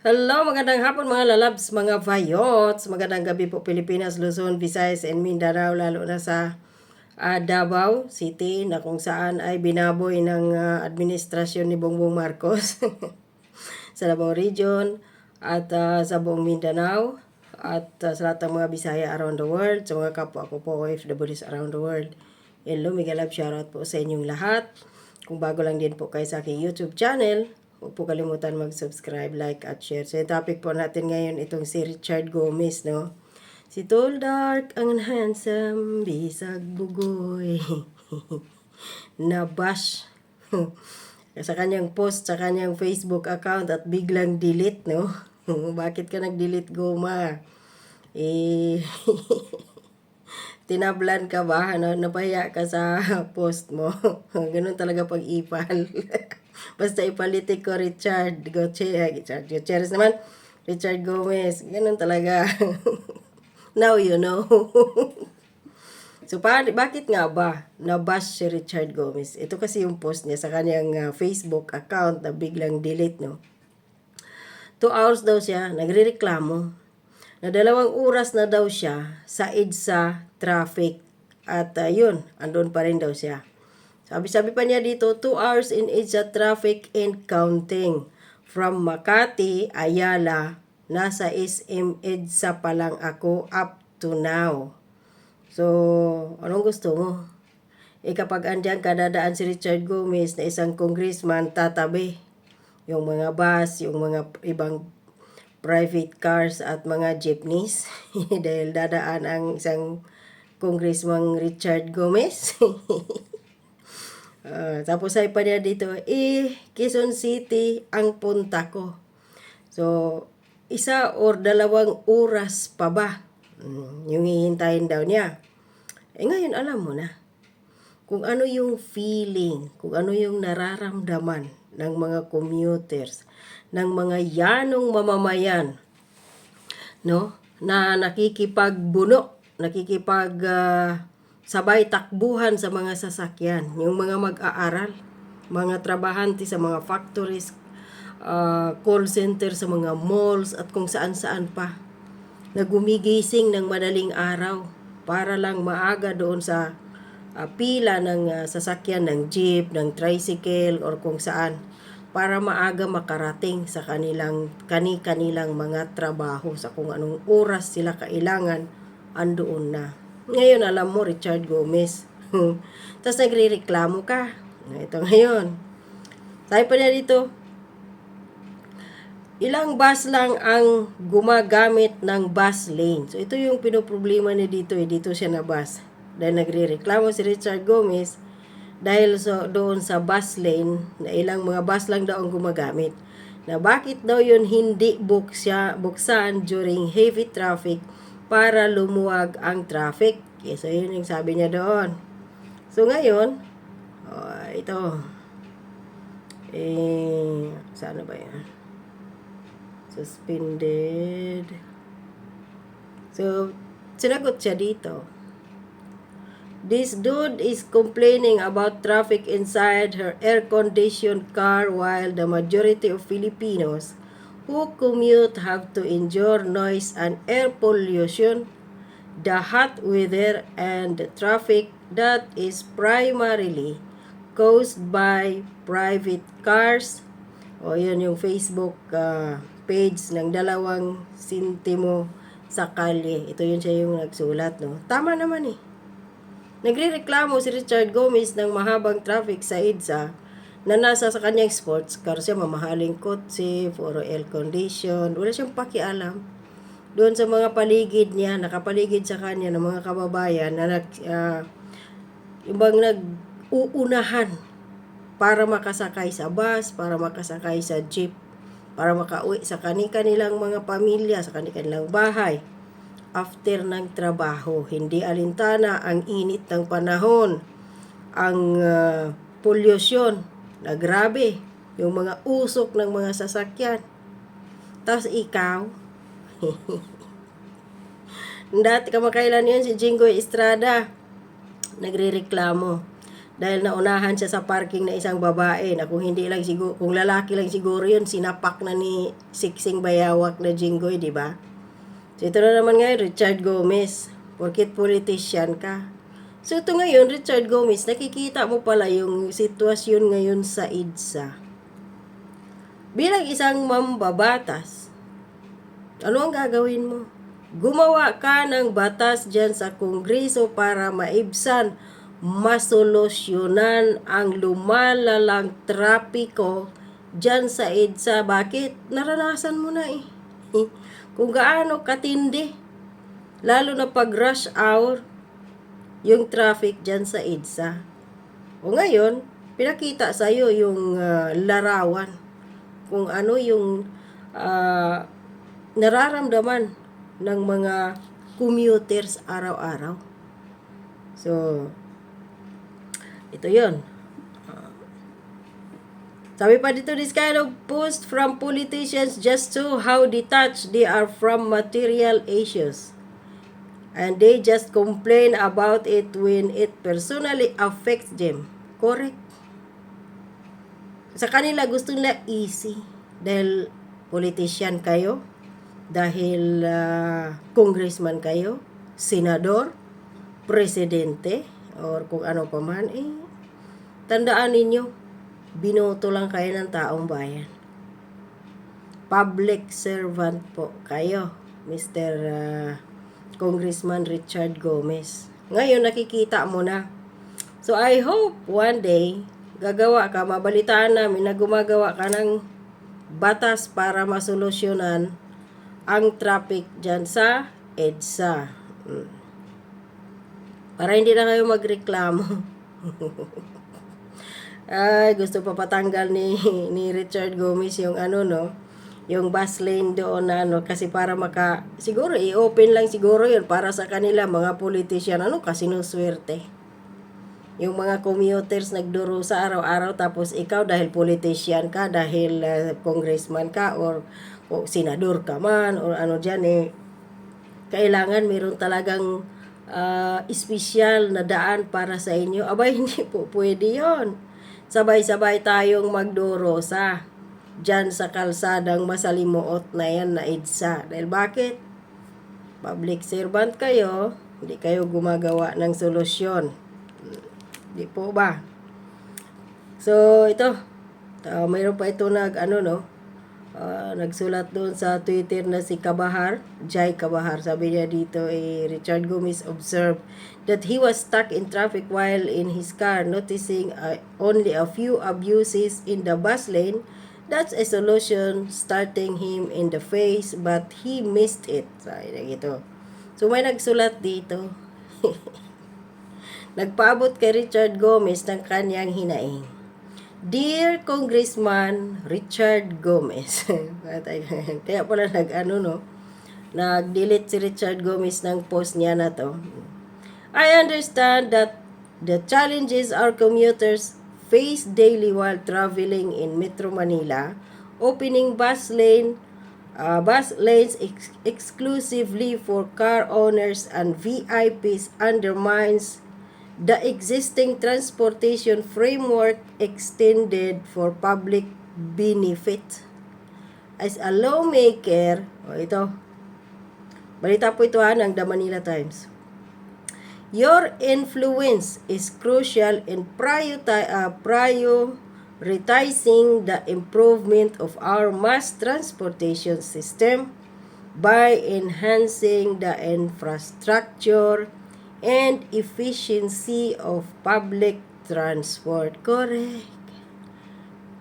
Hello, magandang hapon mga lalabs, mga vayots. Magandang gabi po Pilipinas, Luzon, Visayas, and Mindanao, lalo na sa ah, Davao City na kung saan ay binaboy ng ah, administrasyon ni Bongbong Marcos sa Davao Region at ah, sa buong Mindanao at ah, sa lahat ng mga Bisaya around the world, sa mga kapwa ko po OFWs around the world. Hello, mega love shoutout po sa inyong lahat. Kung bago lang din po kayo sa aking YouTube channel, huwag po kalimutan mag-subscribe, like, at share. So, yung topic po natin ngayon, itong si Richard Gomez, no? Si Tall Dark, ang handsome, bisag bugoy. Nabash. sa kanyang post, sa kanyang Facebook account at biglang delete, no? Bakit ka nag-delete, Goma? Eh, tinablan ka ba? Ano, napaya ka sa post mo. Ganun talaga pag ipal. Basta ipalitik ko Richard Gutierrez. Richard Gutierrez naman. Richard Gomez. Ganun talaga. Now you know. so, pa, bakit nga ba nabash si Richard Gomez? Ito kasi yung post niya sa kanyang ah, Facebook account na biglang delete, no? Two hours daw siya, nagrereklamo na dalawang oras na daw siya sa EDSA traffic. At uh, yun, andun pa rin daw siya. Sabi-sabi pa niya dito, 2 hours in EDSA traffic and counting. From Makati, Ayala, nasa SM EDSA pa lang ako up to now. So, anong gusto mo? Eh kapag andyan kadadaan si Richard Gomez na isang congressman, tatabi. Yung mga bus, yung mga ibang private cars at mga jeepneys. Dahil dadaan ang isang congressman Richard Gomez. Ah, tapos ay pa niya dito, eh, Quezon City ang punta ko. So, isa or dalawang oras pa ba? Mm, yung hihintayin daw niya. Eh ngayon alam mo na kung ano yung feeling, kung ano yung nararamdaman ng mga commuters, ng mga yanong mamamayan, no? Na nakikipagbuno, nakikipag ah, sabay takbuhan sa mga sasakyan, yung mga mag-aaral, mga trabahante sa mga factories, ah, call center sa mga malls at kung saan-saan pa na gumigising ng madaling araw para lang maaga doon sa ah, pila ng ah, sasakyan ng jeep, ng tricycle or kung saan para maaga makarating sa kanilang kani-kanilang mga trabaho sa kung anong oras sila kailangan andoon na. Ngayon alam mo Richard Gomez. Tapos nagrereklamo ka. Ito ngayon. Sabi pa niya dito, ilang bus lang ang gumagamit ng bus lane. So, ito yung pinoproblema niya dito. Eh. Dito siya na bus. Dahil nagre-reklamo si Richard Gomez dahil so, doon sa bus lane na ilang mga bus lang daw ang gumagamit. Na bakit daw yun hindi buksya, buksan during heavy traffic para lumuwag ang traffic. Okay, so, yun yung sabi niya doon. So, ngayon, oh, ito. Eh, saan ba yan? Suspended. So, sinagot siya dito. This dude is complaining about traffic inside her air-conditioned car while the majority of Filipinos who commute have to endure noise and air pollution, the hot weather, and the traffic that is primarily caused by private cars. O yun yung Facebook ah, page ng dalawang sintimo sa kalye. Ito yun siya yung nagsulat, no? Tama naman eh. Nagrereklamo si Richard Gomez ng mahabang traffic sa EDSA na nasa sa kanyang sports car siya, mamahaling kotse, puro air condition, wala siyang pakialam. Doon sa mga paligid niya, nakapaligid sa kanya ng mga kababayan na nag, ah, yung bang nag-uunahan para makasakay sa bus, para makasakay sa jeep, para makauwi sa kani-kanilang mga pamilya, sa kani-kanilang bahay after ng trabaho. Hindi alintana ang init ng panahon, ang uh, polusyon na grabe, yung mga usok ng mga sasakyan. Tapos ikaw, dati kamakailan yun si Jingo Estrada, nagrereklamo dahil naunahan siya sa parking na isang babae na kung hindi lang siguro, kung lalaki lang siguro yun, sinapak na ni Siksing Bayawak na Jinggoy, di ba? So ito na naman ngayon, Richard Gomez. Porkit politician ka. So ito ngayon, Richard Gomez, nakikita mo pala yung sitwasyon ngayon sa EDSA. Bilang isang mambabatas, ano ang gagawin mo? Gumawa ka ng batas dyan sa Kongreso para maibsan, masolusyonan ang lumalalang trapiko dyan sa EDSA. Bakit? Naranasan mo na eh. Kung gaano katindi, lalo na pag rush hour, yung traffic dyan sa EDSA. O ngayon, pinakita sa'yo yung ah, larawan kung ano yung ah, nararamdaman ng mga commuters araw-araw. So, ito yon. Sabi pa dito, this kind of post from politicians just show how detached they are from material issues. And they just complain about it when it personally affects them. Correct. Sa kanila gusto nila easy. Dahil politician kayo, dahil ah, congressman kayo, senador, presidente, or kung ano pa man, eh, tandaan ninyo, binoto lang kayo ng taong bayan. Public servant po kayo, Mr. Congressman Richard Gomez. Ngayon, nakikita mo na. So, I hope one day, gagawa ka, mabalitaan namin na gumagawa ka ng batas para masolusyonan ang traffic dyan sa EDSA. Mm. Para hindi na kayo magreklamo. Ay, gusto pa patanggal ni, ni Richard Gomez yung ano, no? Yung bus lane doon na ano, kasi para maka, siguro i-open lang siguro yun para sa kanila mga politician, ano, kasi no swerte. Yung mga commuters nagduro sa araw-araw tapos ikaw dahil politician ka, dahil uh, congressman ka or, o senador ka man or ano dyan eh, kailangan meron talagang ah, espesyal na daan para sa inyo. Abay, hindi po pwede yon Sabay-sabay tayong magduro sa dyan sa kalsadang masalimuot na yan na EDSA. Dahil bakit? Public servant kayo, hindi kayo gumagawa ng solusyon. Di po ba? So, ito. Uh, mayroon pa ito nag, ano, no? Ah, nagsulat doon sa Twitter na si Kabahar, Jai Kabahar. Sabi niya dito, eh, Richard Gomez observed that he was stuck in traffic while in his car, noticing uh, only a few abuses in the bus lane. That's a solution starting him in the face, but he missed it. Sabi niya dito. So, may nagsulat dito. Nagpaabot kay Richard Gomez ng kanyang hinaing. Dear Congressman Richard Gomez. Kaya pala nag-ano no, nag-delete si Richard Gomez ng post niya na to. I understand that the challenges our commuters face daily while traveling in Metro Manila, opening bus lane uh, bus lanes ex- exclusively for car owners and VIPs undermines the existing transportation framework extended for public benefit. As a lawmaker, o ito, balita po ito ha ng The Manila Times. Your influence is crucial in uh, prioritizing the improvement of our mass transportation system by enhancing the infrastructure and efficiency of public transport. Correct.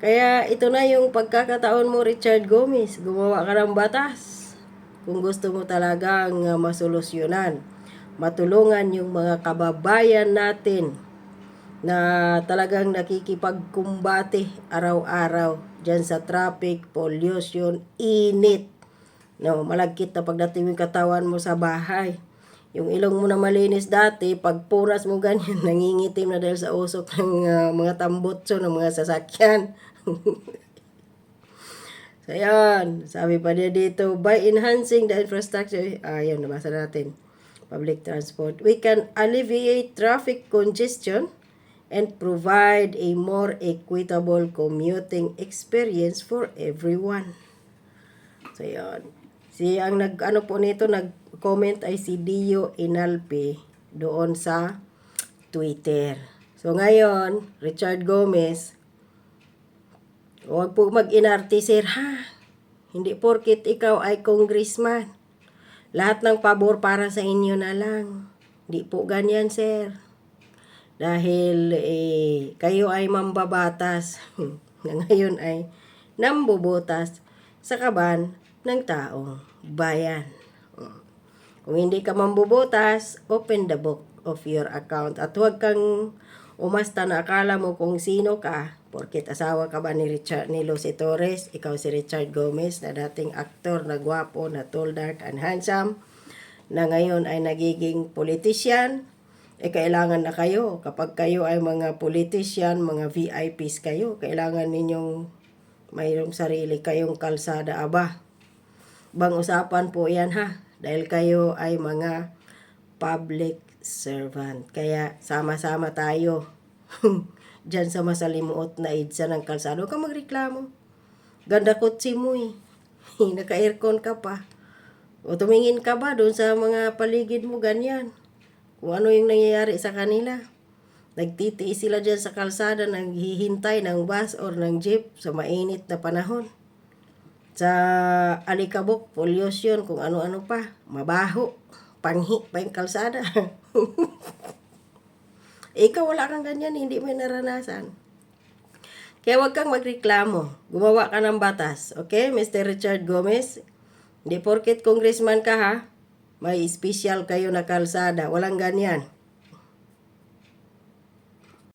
Kaya ito na yung pagkakataon mo, Richard Gomez. Gumawa ka ng batas. Kung gusto mo talagang uh, masolusyonan, matulungan yung mga kababayan natin na talagang nakikipagkumbate araw-araw dyan sa traffic, pollution, init. No, malagkit na pagdating yung katawan mo sa bahay. Yung ilong mo na malinis dati, pag punas mo ganyan, nangingitim na dahil sa usok ng ah, mga tambutso ng mga sasakyan. so, yan. Sabi pa niya dito, by enhancing the infrastructure, ah, yan, nabasa natin, public transport, we can alleviate traffic congestion and provide a more equitable commuting experience for everyone. So, yun. Si, ang nag, ano po nito, nag-comment ay si Dio Inalpe doon sa Twitter. So, ngayon, Richard Gomez, huwag po mag-inarte, sir, ha? Hindi porkit ikaw ay congressman. Lahat ng pabor para sa inyo na lang. Hindi po ganyan, sir. Dahil eh, kayo ay mambabatas na ngayon ay nambubutas sa kaban ng taong bayan. Kung hindi ka mambubutas, open the book of your account. At huwag kang umasta na akala mo kung sino ka. Porkit asawa ka ba ni Richard ni Lucy Torres, ikaw si Richard Gomez na dating aktor na gwapo, na tall, dark, and handsome, na ngayon ay nagiging politician, eh kailangan na kayo. Kapag kayo ay mga politician, mga VIPs kayo, kailangan ninyong mayroong sarili kayong kalsada aba. Bang usapan po yan ha. Dahil kayo ay mga public servant. Kaya sama-sama tayo. Diyan sa masalimuot na idsa ng kalsada. Huwag kang magreklamo. Ganda kotse mo eh. Naka-aircon ka pa. O tumingin ka ba doon sa mga paligid mo ganyan? Kung ano yung nangyayari sa kanila. Nagtitiis sila dyan sa kalsada, naghihintay ng bus or ng jeep sa mainit na panahon. Sa alikabok, pollution, kung ano-ano pa, mabaho, panghi pa yung kalsada. Ikaw wala kang ganyan, hindi mo naranasan. Kaya huwag kang magreklamo. Gumawa ka ng batas. Okay, Mr. Richard Gomez? Hindi porket congressman ka ha, may special kayo na kalsada. Walang ganyan.